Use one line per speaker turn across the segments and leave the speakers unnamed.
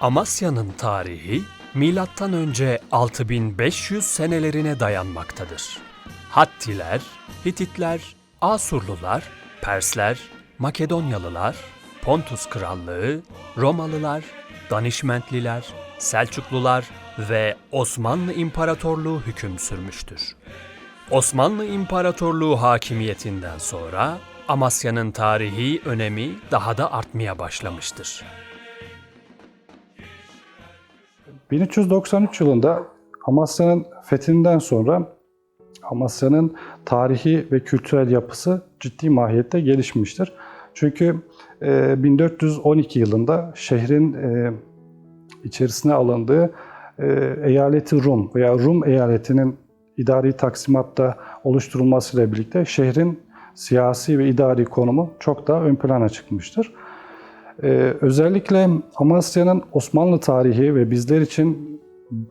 Amasya'nın tarihi milattan önce 6500 senelerine dayanmaktadır. Hattiler, Hititler, Asurlular, Persler, Makedonyalılar, Pontus Krallığı, Romalılar, Danişmentliler, Selçuklular ve Osmanlı İmparatorluğu hüküm sürmüştür. Osmanlı İmparatorluğu hakimiyetinden sonra Amasya'nın tarihi önemi daha da artmaya başlamıştır.
1393 yılında Amasya'nın fethinden sonra Amasya'nın tarihi ve kültürel yapısı ciddi mahiyette gelişmiştir. Çünkü e, 1412 yılında şehrin e, içerisine alındığı e, eyaleti Rum veya Rum eyaletinin idari taksimatta oluşturulmasıyla birlikte şehrin siyasi ve idari konumu çok daha ön plana çıkmıştır. Ee, özellikle Amasya'nın Osmanlı tarihi ve bizler için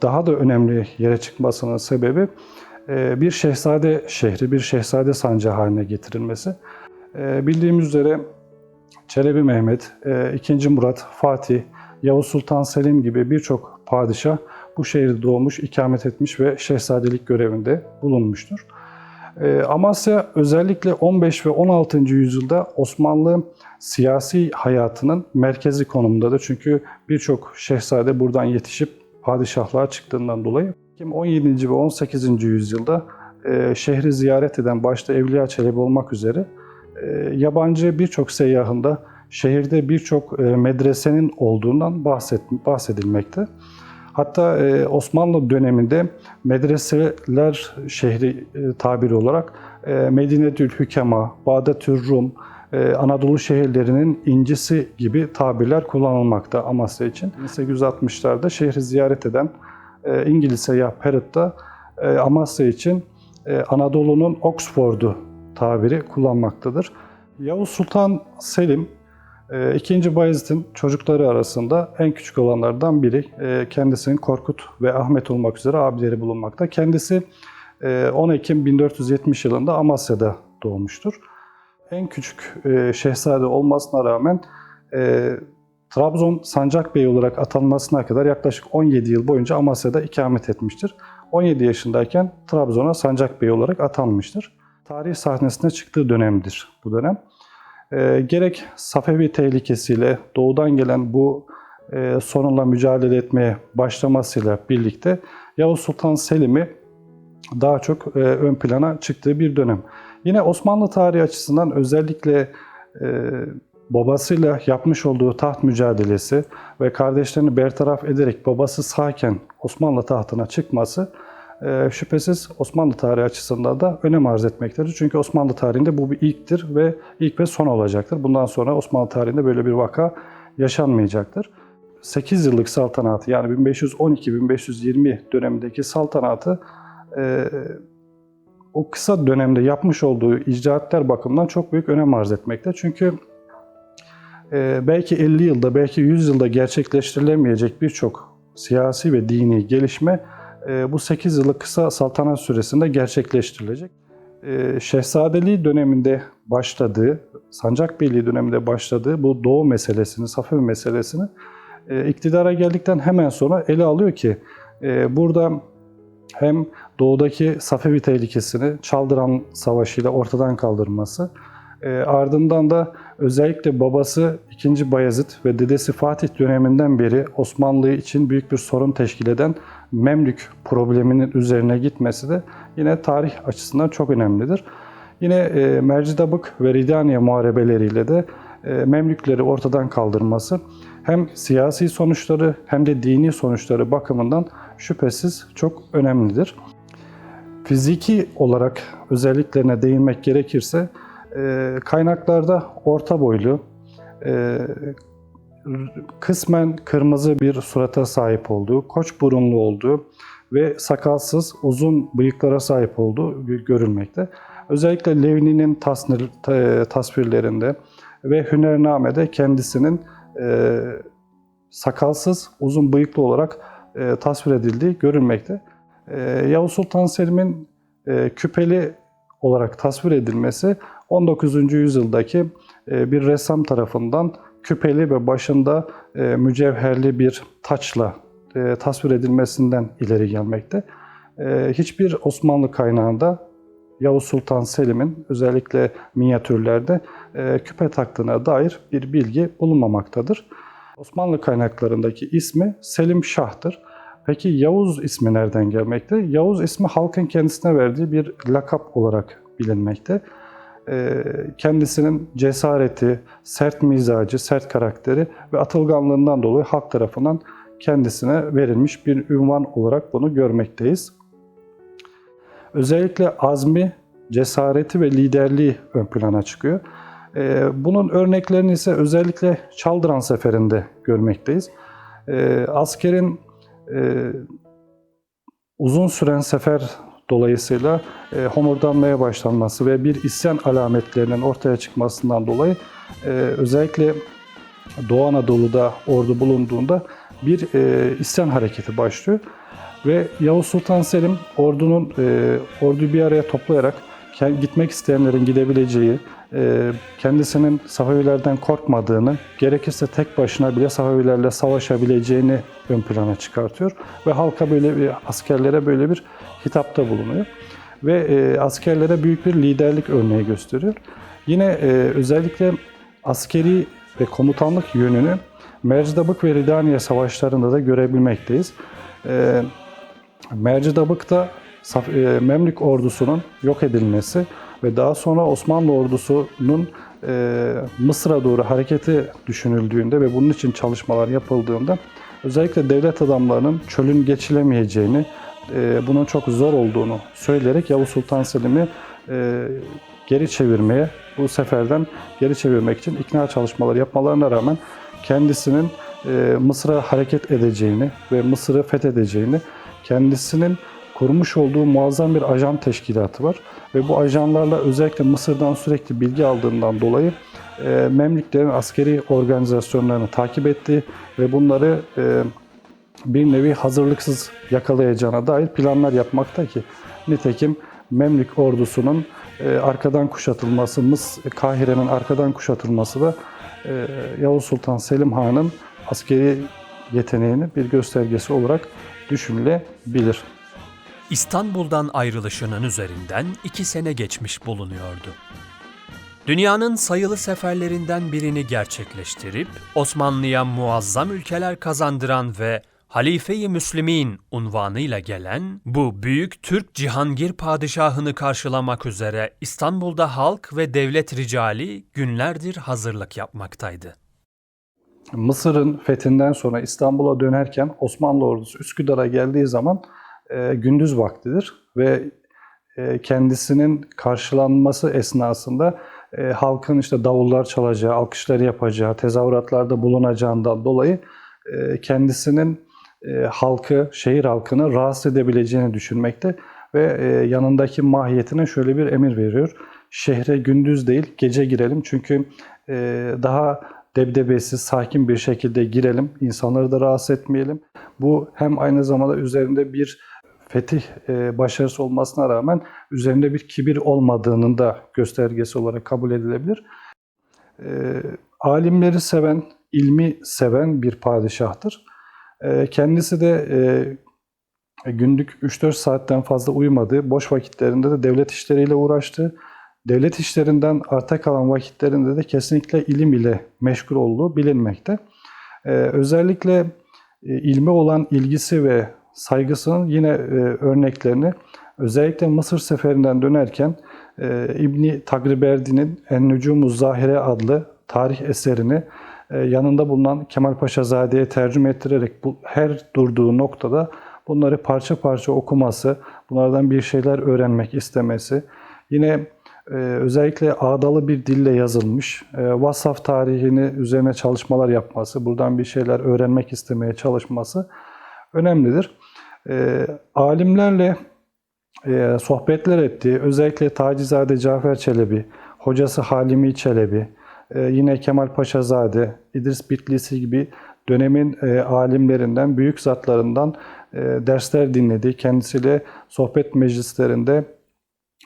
daha da önemli yere çıkmasının sebebi e, bir şehzade şehri, bir şehzade sancağı haline getirilmesi. E, bildiğimiz üzere Çelebi Mehmet, e, 2. Murat, Fatih, Yavuz Sultan Selim gibi birçok padişah bu şehirde doğmuş, ikamet etmiş ve şehzadelik görevinde bulunmuştur. E, Amasya özellikle 15 ve 16. yüzyılda Osmanlı siyasi hayatının merkezi konumundadır. Çünkü birçok şehzade buradan yetişip padişahlığa çıktığından dolayı 17. ve 18. yüzyılda e, şehri ziyaret eden başta Evliya Çelebi olmak üzere e, yabancı birçok seyyahın da şehirde birçok e, medresenin olduğundan bahsedilmekte. Hatta e, Osmanlı döneminde medreseler şehri e, tabiri olarak e, Medinetül Hükema, Bağdatül Rum, Anadolu şehirlerinin incisi gibi tabirler kullanılmakta Amasya için. 1860'larda şehri ziyaret eden İngiliz seyyah Perrott da Amasya için Anadolu'nun Oxford'u tabiri kullanmaktadır. Yavuz Sultan Selim İkinci Bayezid'in çocukları arasında en küçük olanlardan biri. E, Kendisinin Korkut ve Ahmet olmak üzere abileri bulunmakta. Kendisi e, 10 Ekim 1470 yılında Amasya'da doğmuştur. En küçük e, şehzade olmasına rağmen e, Trabzon Sancak Bey olarak atanmasına kadar yaklaşık 17 yıl boyunca Amasya'da ikamet etmiştir. 17 yaşındayken Trabzon'a Sancak Bey olarak atanmıştır. Tarih sahnesine çıktığı dönemdir bu dönem. E, gerek Safevi tehlikesiyle doğudan gelen bu e, sorunla mücadele etmeye başlamasıyla birlikte Yavuz Sultan Selim'i daha çok e, ön plana çıktığı bir dönem. Yine Osmanlı tarihi açısından özellikle e, babasıyla yapmış olduğu taht mücadelesi ve kardeşlerini bertaraf ederek babası sağken Osmanlı tahtına çıkması şüphesiz Osmanlı tarihi açısından da önem arz etmektedir. Çünkü Osmanlı tarihinde bu bir ilktir ve ilk ve son olacaktır. Bundan sonra Osmanlı tarihinde böyle bir vaka yaşanmayacaktır. 8 yıllık saltanatı yani 1512-1520 dönemindeki saltanatı e, o kısa dönemde yapmış olduğu icraatler bakımından çok büyük önem arz etmekte. Çünkü e, belki 50 yılda, belki 100 yılda gerçekleştirilemeyecek birçok siyasi ve dini gelişme bu 8 yıllık kısa saltanat süresinde gerçekleştirilecek. E, Şehzadeliği döneminde başladığı, Sancakbeyliği döneminde başladığı bu Doğu meselesini, Safevi meselesini e, iktidara geldikten hemen sonra ele alıyor ki e, burada hem doğudaki Safevi tehlikesini Çaldıran Savaşı ile ortadan kaldırması, e, ardından da özellikle babası 2. Bayezid ve dedesi Fatih döneminden beri Osmanlı için büyük bir sorun teşkil eden Memlük probleminin üzerine gitmesi de yine tarih açısından çok önemlidir. Yine e, Mercidabık ve Ridaniye muharebeleriyle de e, Memlükleri ortadan kaldırması hem siyasi sonuçları hem de dini sonuçları bakımından şüphesiz çok önemlidir. Fiziki olarak özelliklerine değinmek gerekirse e, kaynaklarda orta boylu, e, kısmen kırmızı bir surata sahip olduğu, koç burunlu olduğu ve sakalsız uzun bıyıklara sahip olduğu görülmekte. Özellikle Levni'nin tasnir, tasvirlerinde ve Hünername'de kendisinin e, sakalsız uzun bıyıklı olarak e, tasvir edildiği görülmekte. E, Yavuz Sultan Selim'in e, küpeli olarak tasvir edilmesi 19. yüzyıldaki e, bir ressam tarafından küpeli ve başında e, mücevherli bir taçla e, tasvir edilmesinden ileri gelmekte. Hiçbir Osmanlı kaynağında Yavuz Sultan Selim'in özellikle minyatürlerde küpe taktığına dair bir bilgi bulunmamaktadır. Osmanlı kaynaklarındaki ismi Selim Şah'tır. Peki Yavuz ismi nereden gelmekte? Yavuz ismi halkın kendisine verdiği bir lakap olarak bilinmekte. Ee, Kendisinin cesareti, sert mizacı, sert karakteri ve atılganlığından dolayı halk tarafından kendisine verilmiş bir ünvan olarak bunu görmekteyiz. Özellikle azmi, cesareti ve liderliği ön plana çıkıyor. Ee, Bunun örneklerini ise özellikle Çaldıran Seferi'nde görmekteyiz. Ee, Askerin e, uzun süren sefer dolayısıyla e, homurdanmaya başlanması ve bir isyan alametlerinin ortaya çıkmasından dolayı e, özellikle Doğu Anadolu'da ordu bulunduğunda bir e, isyan hareketi başlıyor. Ve Yavuz Sultan Selim ordunun e, orduyu bir araya toplayarak gitmek isteyenlerin gidebileceği, e, kendisinin Safavilerden korkmadığını, gerekirse tek başına bile Safavilerle savaşabileceğini ön plana çıkartıyor ve halka böyle bir askerlere böyle bir hitapta bulunuyor ve e, askerlere büyük bir liderlik örneği gösteriyor. Yine e, özellikle askeri ve komutanlık yönünü Mercidabık ve Ridaniye savaşlarında da görebilmekteyiz. Mercidabık'ta Memlük ordusunun yok edilmesi ve daha sonra Osmanlı ordusunun e, Mısır'a doğru hareketi düşünüldüğünde ve bunun için çalışmalar yapıldığında özellikle devlet adamlarının çölün geçilemeyeceğini, e, bunun çok zor olduğunu söyleyerek Yavuz Sultan Selim'i e, geri çevirmeye, bu seferden geri çevirmek için ikna çalışmaları yapmalarına rağmen kendisinin e, Mısır'a hareket edeceğini ve Mısır'ı fethedeceğini, kendisinin kurmuş olduğu muazzam bir ajan teşkilatı var. Ve bu ajanlarla özellikle Mısır'dan sürekli bilgi aldığından dolayı e, Memlüklerin askeri organizasyonlarını takip etti ve bunları e, bir nevi hazırlıksız yakalayacağına dair planlar yapmakta ki nitekim Memlük ordusunun e, arkadan kuşatılması, Mıs Kahire'nin arkadan kuşatılması da e, Yavuz Sultan Selim Han'ın askeri yeteneğinin bir göstergesi olarak düşünülebilir.
İstanbul'dan ayrılışının üzerinden iki sene geçmiş bulunuyordu. Dünyanın sayılı seferlerinden birini gerçekleştirip Osmanlı'ya muazzam ülkeler kazandıran ve Halife-i Müslimin unvanıyla gelen bu büyük Türk Cihangir padişahını karşılamak üzere İstanbul'da halk ve devlet ricali günlerdir hazırlık yapmaktaydı.
Mısır'ın fethinden sonra İstanbul'a dönerken Osmanlı ordusu Üsküdar'a geldiği zaman e, gündüz vaktidir ve e, kendisinin karşılanması esnasında e, halkın işte davullar çalacağı, alkışlar yapacağı, tezahüratlarda bulunacağından dolayı kendisinin halkı, şehir halkını rahatsız edebileceğini düşünmekte ve yanındaki mahiyetine şöyle bir emir veriyor. Şehre gündüz değil gece girelim çünkü daha debdebesiz, sakin bir şekilde girelim, insanları da rahatsız etmeyelim. Bu hem aynı zamanda üzerinde bir fetih e, başarısı olmasına rağmen üzerinde bir kibir olmadığının da göstergesi olarak kabul edilebilir. E, alimleri seven, ilmi seven bir padişahtır. E, kendisi de günlük 3-4 saatten fazla uyumadı. Boş vakitlerinde de devlet işleriyle uğraştı. Devlet işlerinden arta kalan vakitlerinde de kesinlikle ilim ile meşgul olduğu bilinmekte. Özellikle ilme olan ilgisi ve saygısının yine e, örneklerini özellikle Mısır seferinden dönerken e, İbni Tagriberdi'nin En-Nücumu Zahire adlı tarih eserini e, yanında bulunan Kemal Paşazade'ye tercüme ettirerek bu, her durduğu noktada bunları parça parça okuması, bunlardan bir şeyler öğrenmek istemesi, yine e, özellikle ağdalı bir dille yazılmış, e, Vasaf tarihini üzerine çalışmalar yapması, buradan bir şeyler öğrenmek istemeye çalışması önemlidir. E, alimlerle e, sohbetler etti. Özellikle Tacizade Cafer Çelebi, hocası Halimi Çelebi, e, yine Kemal Paşazade, İdris Bitlisi gibi dönemin e, alimlerinden, büyük zatlarından e, dersler dinledi. Kendisiyle sohbet meclislerinde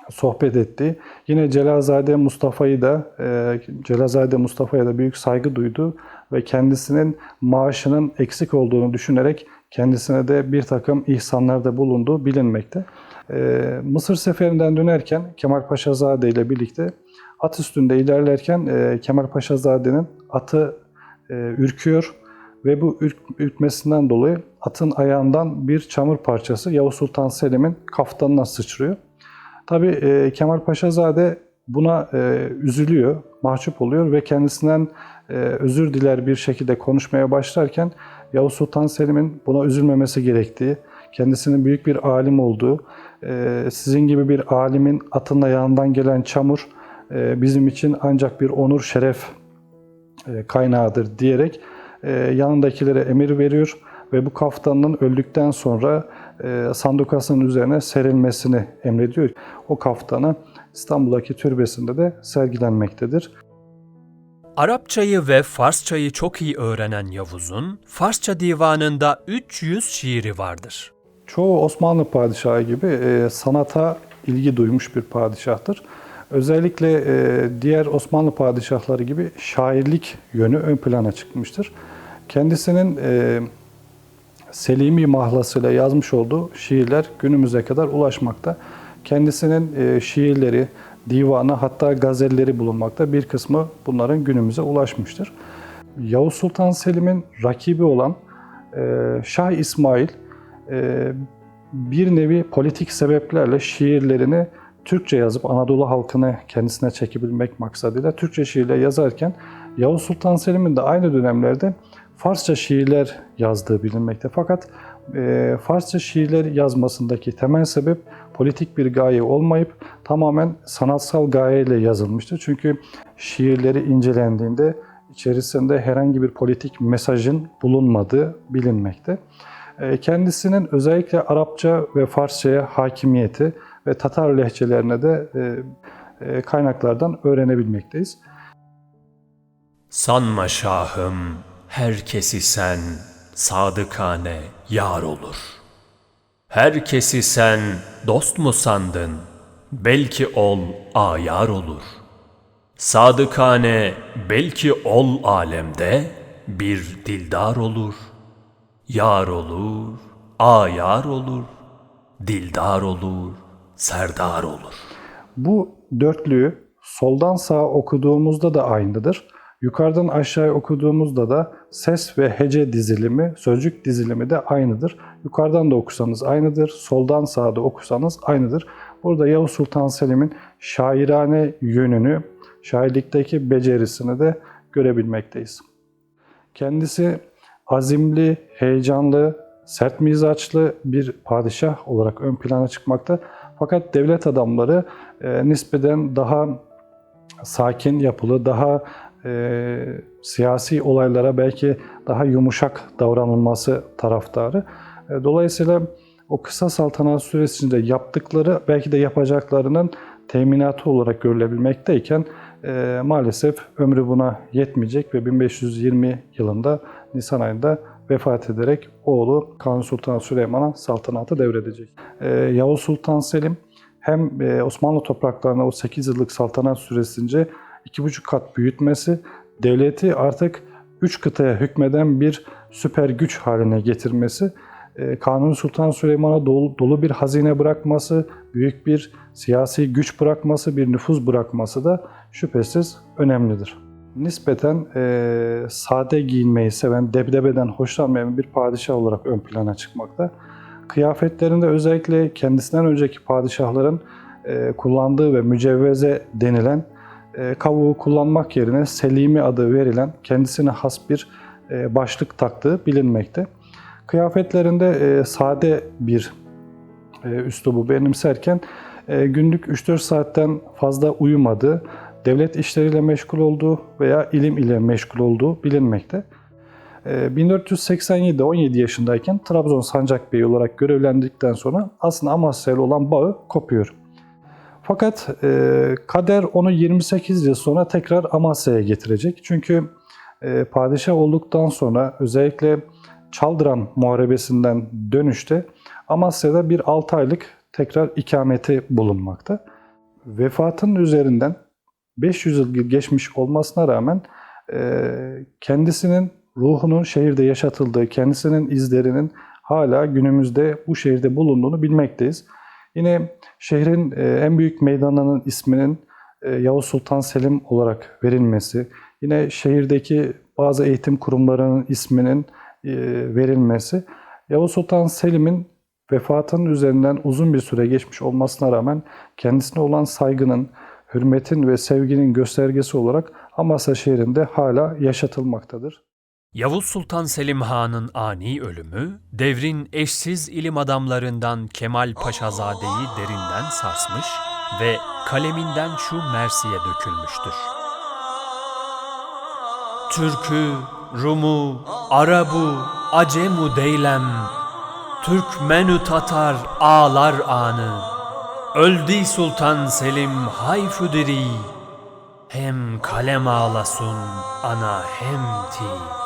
sohbet etti. Yine Celazade Mustafa'yı da e, Celazade Mustafa'ya da büyük saygı duydu ve kendisinin maaşının eksik olduğunu düşünerek kendisine de bir takım ihsanlarda bulunduğu bilinmekte. E, Mısır seferinden dönerken Kemal Paşazade ile birlikte at üstünde ilerlerken e, Kemal Paşazade'nin atı e, ürküyor ve bu ürk, ürkmesinden dolayı atın ayağından bir çamur parçası Yavuz Sultan Selim'in kaftanına sıçrıyor. Tabii e, Kemal Paşazade buna e, üzülüyor, mahcup oluyor ve kendisinden özür diler bir şekilde konuşmaya başlarken Yavuz Sultan Selim'in buna üzülmemesi gerektiği, kendisinin büyük bir alim olduğu, e, sizin gibi bir alimin atın ayağından gelen çamur e, bizim için ancak bir onur, şeref e, kaynağıdır diyerek e, yanındakilere emir veriyor ve bu kaftanın öldükten sonra e, sandukasının üzerine serilmesini emrediyor. O kaftanı İstanbul'daki türbesinde de sergilenmektedir.
Arapçayı ve Farsçayı çok iyi öğrenen Yavuz'un Farsça divanında 300 şiiri vardır.
Çoğu Osmanlı padişahı gibi e, sanata ilgi duymuş bir padişahtır. Özellikle e, diğer Osmanlı padişahları gibi şairlik yönü ön plana çıkmıştır. Kendisinin e, Selimi mahlasıyla yazmış olduğu şiirler günümüze kadar ulaşmakta. Kendisinin e, şiirleri, divanı hatta gazelleri bulunmakta. Bir kısmı bunların günümüze ulaşmıştır. Yavuz Sultan Selim'in rakibi olan e, Şah İsmail e, bir nevi politik sebeplerle şiirlerini Türkçe yazıp Anadolu halkını kendisine çekebilmek maksadıyla Türkçe şiirle yazarken Yavuz Sultan Selim'in de aynı dönemlerde Farsça şiirler yazdığı bilinmekte. Fakat e, Farsça şiirler yazmasındaki temel sebep politik bir gaye olmayıp tamamen sanatsal gayeyle yazılmıştır. Çünkü şiirleri incelendiğinde içerisinde herhangi bir politik mesajın bulunmadığı bilinmekte. E, kendisinin özellikle Arapça ve Farsçaya hakimiyeti ve Tatar lehçelerine de e, e, kaynaklardan öğrenebilmekteyiz.
Sanma şahım, herkesi sen sadıkane yar olur. Herkesi sen dost mu sandın? Belki ol ayar olur. Sadıkane belki ol alemde bir dildar olur. Yar olur, ayar olur, dildar olur, serdar olur.
Bu dörtlüğü soldan sağa okuduğumuzda da aynıdır. Yukarıdan aşağıya okuduğumuzda da ses ve hece dizilimi, sözcük dizilimi de aynıdır. Yukarıdan da okusanız aynıdır, soldan sağa da okusanız aynıdır. Burada Yavuz Sultan Selim'in şairane yönünü, şairlikteki becerisini de görebilmekteyiz. Kendisi azimli, heyecanlı, sert mizaçlı bir padişah olarak ön plana çıkmakta. Fakat devlet adamları e, nispeten daha sakin yapılı, daha e, siyasi olaylara belki daha yumuşak davranılması taraftarı. E, dolayısıyla o kısa saltanat süresinde yaptıkları belki de yapacaklarının teminatı olarak görülebilmekteyken e, maalesef ömrü buna yetmeyecek ve 1520 yılında Nisan ayında vefat ederek oğlu Kanuni Sultan Süleyman'a saltanatı devredecek. E, Yavuz Sultan Selim hem e, Osmanlı topraklarına o 8 yıllık saltanat süresince 2,5 kat büyütmesi, devleti artık 3 kıtaya hükmeden bir süper güç haline getirmesi, e, Kanuni Sultan Süleyman'a dolu, dolu bir hazine bırakması, büyük bir siyasi güç bırakması, bir nüfuz bırakması da şüphesiz önemlidir. Nispeten e, sade giyinmeyi seven, debdebeden hoşlanmayan bir padişah olarak ön plana çıkmakta. Kıyafetlerinde özellikle kendisinden önceki padişahların e, kullandığı ve mücevveze denilen e, kavuğu kullanmak yerine Selimi adı verilen kendisine has bir e, başlık taktığı bilinmekte. Kıyafetlerinde e, sade bir e, üslubu benimserken günlük 3-4 saatten fazla uyumadığı, devlet işleriyle meşgul olduğu veya ilim ile meşgul olduğu bilinmekte. 1487'de 17 yaşındayken Trabzon Sancakbeyi olarak görevlendikten sonra aslında Amasya olan bağı kopuyor. Fakat e, kader onu 28 yıl sonra tekrar Amasya'ya getirecek. Çünkü e, padişah olduktan sonra özellikle Çaldıran Muharebesi'nden dönüşte Amasya'da bir 6 aylık tekrar ikameti bulunmakta. vefatının üzerinden 500 yıl geçmiş olmasına rağmen e, kendisinin ruhunun şehirde yaşatıldığı, kendisinin izlerinin hala günümüzde bu şehirde bulunduğunu bilmekteyiz. Yine şehrin e, en büyük meydanının isminin e, Yavuz Sultan Selim olarak verilmesi, yine şehirdeki bazı eğitim kurumlarının isminin e, verilmesi, Yavuz Sultan Selim'in vefatının üzerinden uzun bir süre geçmiş olmasına rağmen kendisine olan saygının, hürmetin ve sevginin göstergesi olarak Amasya şehrinde hala yaşatılmaktadır.
Yavuz Sultan Selim Han'ın ani ölümü, devrin eşsiz ilim adamlarından Kemal Paşazade'yi derinden sarsmış ve kaleminden şu Mersi'ye dökülmüştür. Türkü, Rumu, Arabu, Acemu deylem, Türkmenü Tatar ağlar anı, Öldü Sultan Selim hayfudiri, hem kalem ağlasın ana hem ti.